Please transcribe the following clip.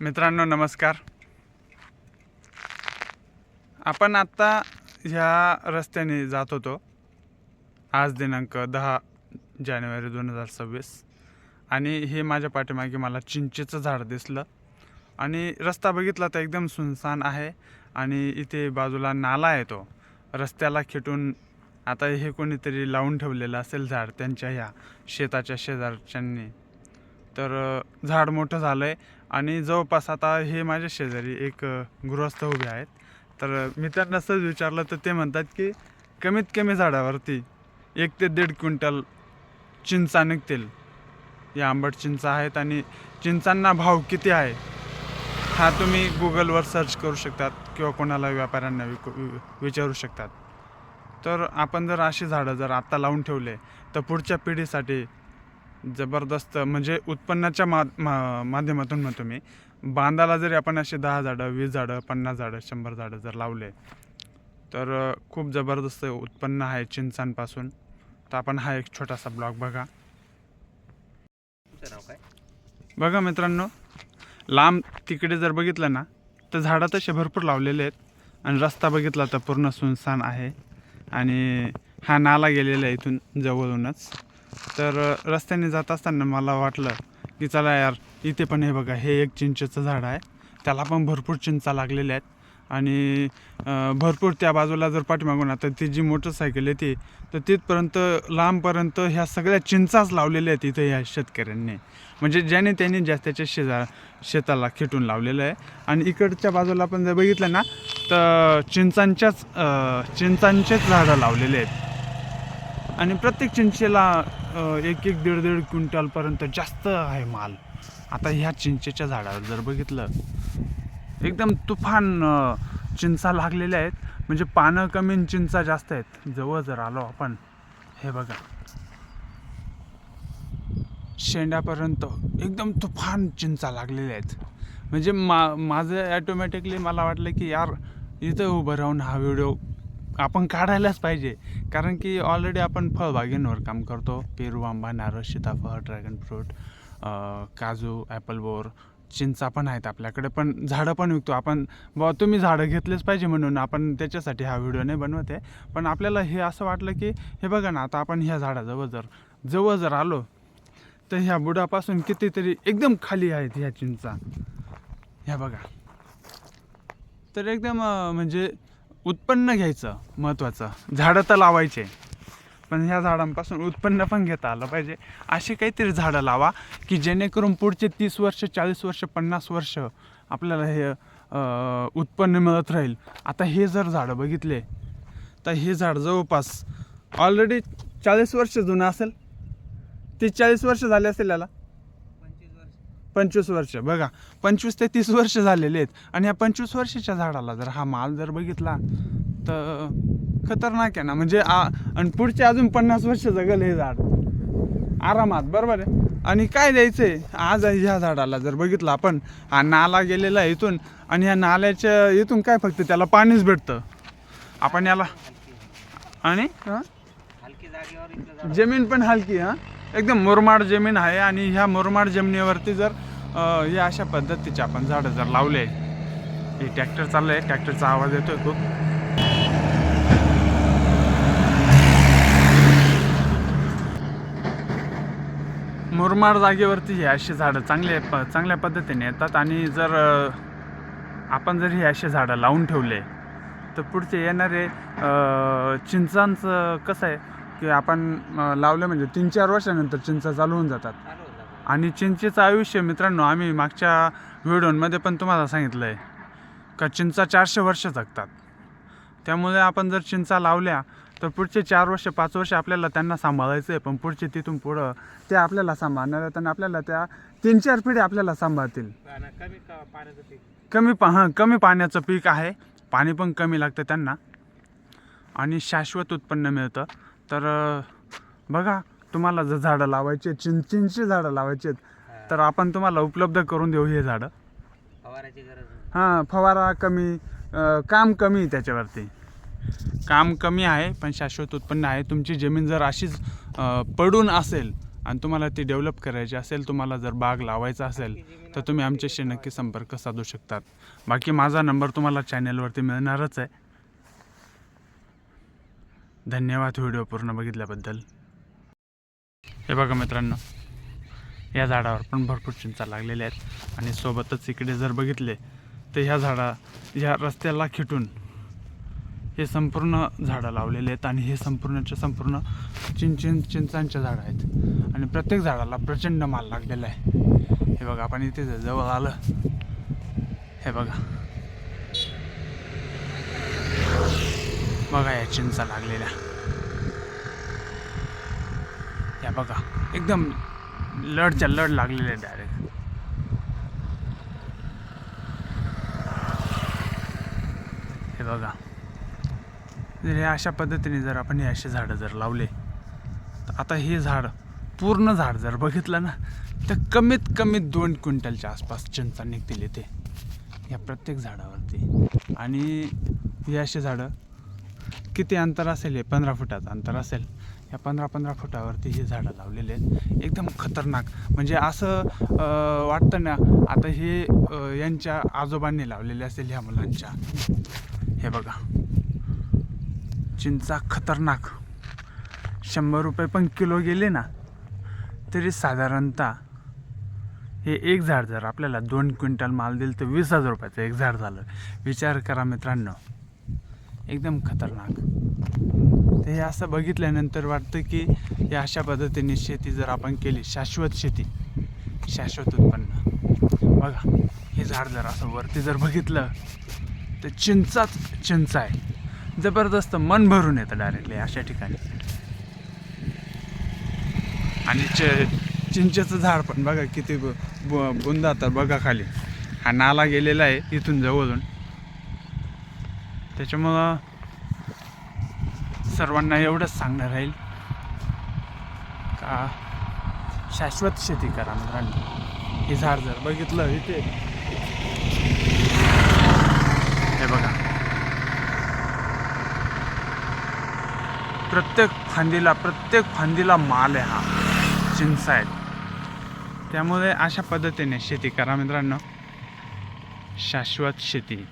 मित्रांनो नमस्कार. आपण आत्ता ह्या रस्त्याने जात होतो. आज दिनांक दहा जानेवारी दोन हजार सव्वीस. आणि हे माझ्या पाठीमागे मला चिंचेचं झाड दिसलं. आणि रस्ता बघितला तर एकदम सुनसान आहे आणि इथे बाजूला नाला आहे तो. रस्त्याला खेटून आता हे कोणीतरी लावून ठेवलेलं असेल झाड त्यांच्या ह्या शेताच्या शेजारच्यांनी. तर झाड मोठं झालं आहे आणि जवळपास आता हे माझ्या शेजारी एक गृहस्थ उभे आहेत. तर मी त्यांना सहज विचारलं तर ते म्हणतात की कमीत कमी झाडावरती एक ते दीड क्विंटल चिंचा निघतील. या आंबट चिंचा आहेत आणि चिंचांना भाव किती आहे? हा तुम्ही गुगलवर सर्च करू शकतात किंवा कोणाला व्यापाऱ्यांना विक वि- विचारू शकतात. तर आपण जर अशी झाडं जर आत्ता लावून ठेवले तर पुढच्या पिढीसाठी जबरदस्त म्हणजे उत्पन्नाच्या मा मा माध्यमातून म्हणतो मी बांधाला जरी आपण असे दहा झाडं वीस झाडं पन्नास झाडं शंभर झाडं जर लावले तर खूप जबरदस्त उत्पन्न आहे चिंचांपासून. तर आपण हा एक छोटासा ब्लॉग बघा. बघा मित्रांनो लांब तिकडे जर बघितलं ना तर झाडं तसे भरपूर लावलेले आहेत. आणि रस्ता बघितला तर पूर्ण सुनसान आहे. आणि हा नाला गेलेला आहे इथून जवळूनच. तर रस्त्याने जात असताना मला वाटलं की चला यार इथे पण हे बघा हे एक चिंचेचं झाड आहे. त्याला पण भरपूर चिंचा लागलेल्या आहेत. आणि भरपूर त्या बाजूला जर पाठीमागून आता ती जी मोटरसायकल येते तर तिथपर्यंत लांबपर्यंत ह्या सगळ्या चिंचाच लावलेल्या आहेत इथं ह्या शेतकऱ्यांनी. म्हणजे ज्याने त्यांनी जास्तीच्या शेजा शेताला खेटून लावलेलं आहे. आणि इकडच्या बाजूला आपण जर बघितलं ना तर चिंचांच्याच चिंचांचेच झाडं लावलेले आहेत. आणि प्रत्येक चिंचेला एक एक दीड दीड क्विंटलपर्यंत जास्त आहे माल. आता ह्या चिंचेच्या झाडावर जर बघितलं एकदम तुफान चिंचा लागलेल्या आहेत. म्हणजे पानं कमी चिंचा जास्त आहेत. जवळ जर आलो आपण हे बघा. शेंड्यापर्यंत एकदम तुफान चिंचा लागलेल्या आहेत. म्हणजे मा माझं ॲटोमॅटिकली मला वाटलं की यार इथं उभं राहून हा व्हिडिओ आपण काढायलाच पाहिजे. कारण की ऑलरेडी आपण फळबागेंवर काम करतो. पेरू आंबा नारळ सीताफळ ड्रॅगन फ्रूट काजू ॲपल बोर चिंचा पण आहेत आपल्याकडे. पण झाडं पण विकतो. आपण बा तुम्ही झाडं घेतलेच पाहिजे म्हणून आपण त्याच्यासाठी हा व्हिडिओ नाही बनवत आहे. पण आपल्याला हे असं वाटलं की हे बघा ना आता आपण ह्या झाडाजवळ जर जवळ जर आलो तर ह्या बुडापासून कितीतरी एकदम खाली आहेत ह्या चिंचा. ह्या बघा. तर एकदम म्हणजे उत्पन्न घ्यायचं महत्त्वाचं झाडं तर लावायचे पण ह्या झाडांपासून उत्पन्न पण घेता आलं पाहिजे. असे काहीतरी झाडं लावा की जेणेकरून पुढचे तीस वर्ष चाळीस वर्ष पन्नास वर्ष आपल्याला हे उत्पन्न मिळत राहील. आता हे जर झाडं बघितले तर हे झाड जवळपास ऑलरेडी चाळीस वर्ष जुनं असेल. ते चाळीस वर्ष झाले असेल याला. पंचवीस वर्ष. बघा पंचवीस ते तीस वर्ष झालेले आहेत. आणि या पंचवीस वर्षाच्या झाडाला जर हा माल जर बघितला तर खतरनाक आहे ना. म्हणजे आ- आणि पुढचे अजून पन्नास वर्ष जगल हे झाड. आरामात बरोबर आहे? आणि काय द्यायचंय? आज ह्या झाडाला जर बघितलं आपण हा नाला गेलेला आहे इथून. आणि ह्या नाल्याच्या इथून काय फक्त त्याला पाणीच भेटतं. आपण याला आणि? हां? जमीन पण हलकी हा? एकदम मुरमाड जमीन आहे आणि ह्या मुरमाड जमिनीवरती जर या अशा पद्धतीचे आपण झाडं जर लावले हे ट्रॅक्टर चाललंय ट्रॅक्टरचा आवाज येतोय खूप. मुरमाड जागेवरती हे अशी झाडं चांगले प चांगल्या पद्धतीने येतात आणि जर आपण जर हे असे झाडं लावून ठेवले तर पुढचे येणारे चिंचांचं कसं आहे? की आपण अ, म्हणजे तीन चार वर्षानंतर चिंचा चालू होऊन जातात. चालू आणि चिंचेचं आयुष्य मित्रांनो आम्ही मागच्या व्हिडिओमध्ये पण तुम्हाला सांगितलं आहे का चिंचा चारशे वर्ष जगतात. त्यामुळे आपण जर चिंचा लावल्या तर पुढचे चार वर्ष पाच वर्ष आपल्याला त्यांना सांभाळायचं आहे पण पुढचे तिथून पुढं ते आपल्याला सांभाळणार आहेत आणि आपल्याला त्या तीन चार पिढी आपल्याला सांभाळतील. आणि कमी पाण्याचं पीक कमी पा हां कमी पाण्याचं पीक आहे. पाणी पण कमी लागतं त्यांना. आणि शाश्वत उत्पन्न मिळतं. तर बघा तुम्हाला जर झाडं लावायचे चिंचेंची झाडं लावायची आहेत तर आपण तुम्हाला उपलब्ध करून देऊ हे झाडं. गरज नाही. हां फवारा कमी काम कमी त्याच्यावरती. काम कमी आहे पण शाश्वत उत्पन्न आहे. तुमची जमीन जर अशीच पडून असेल आणि तुम्हाला ती डेव्हलप करायची असेल तुम्हाला जर बाग लावायचा असेल तर तुम्ही आमच्याशी नक्की संपर्क साधू शकतात. बाकी माझा नंबर तुम्हाला चॅनलवरती मिळणारच आहे. धन्यवाद व्हिडिओ पूर्ण बघितल्याबद्दल. हे बघा मित्रांनो या झाडावर पण भरपूर चिंचा लागलेल्या आहेत. आणि सोबतच इकडे जर बघितले तर ह्या झाडा ह्या रस्त्याला खिटून हे संपूर्ण झाडं लावलेले आहेत आणि हे संपूर्णच्या संपूर्ण चिंचिन चिंचांचे झाडं आहेत. आणि प्रत्येक झाडाला प्रचंड माल लागलेला आहे. हे बघा आपण इथे जवळ आलं. हे बघा. बघा या चिंचा लागलेल्या. या बघा एकदम लडच्या लड लागलेले डायरेक्ट हे बघा. जर हे अशा पद्धतीने जर आपण हे असे झाडं जर लावले तर आता हे झाड पूर्ण झाड जर बघितलं ना तर कमीत कमी दोन क्विंटलच्या आसपास चिंचा निघतील येते या प्रत्येक झाडावरती. आणि हे असे झाडं किती अंतर असेल हे पंधरा फुटाचं अंतर असेल या पंधरा पंधरा फुटावरती ही झाडं लावलेली आहेत. एकदम खतरनाक. म्हणजे असं वाटतं ना आता हे यांच्या आजोबांनी लावलेले असेल ह्या मुलांच्या. हे बघा. चिंचा खतरनाक. शंभर रुपये पण किलो गेले ना तरी साधारणतः हे एक झाड जर आपल्याला दोन क्विंटल माल दिलं तर वीस हजार रुपयाचं एक झाड झालं. विचार करा मित्रांनो. एकदम खतरनाक. तर हे असं बघितल्यानंतर वाटतं की या अशा पद्धतीने शेती जर आपण केली शाश्वत शेती शाश्वत उत्पन्न. बघा हे झाड जर असं वरती जर बघितलं तर चिंचाच चिंचा आहे. जबरदस्त मन भरून येतं डायरेक्टली अशा ठिकाणी. आणि च चिंचेचं झाड पण बघा किती बुंदा तर बघा खाली. हा नाला गेलेला आहे इथून जवळून. त्याच्यामुळं सर्वांना एवढंच सांगणं राहील का शाश्वत शेती करा मित्रांनो. हे झाड जर बघितलं इथे हे बघा. प्रत्येक फांदीला प्रत्येक फांदीला माल आहे हा. चिंच आहेत. त्यामुळे अशा पद्धतीने शेती करा मित्रांनो. शाश्वत शेती.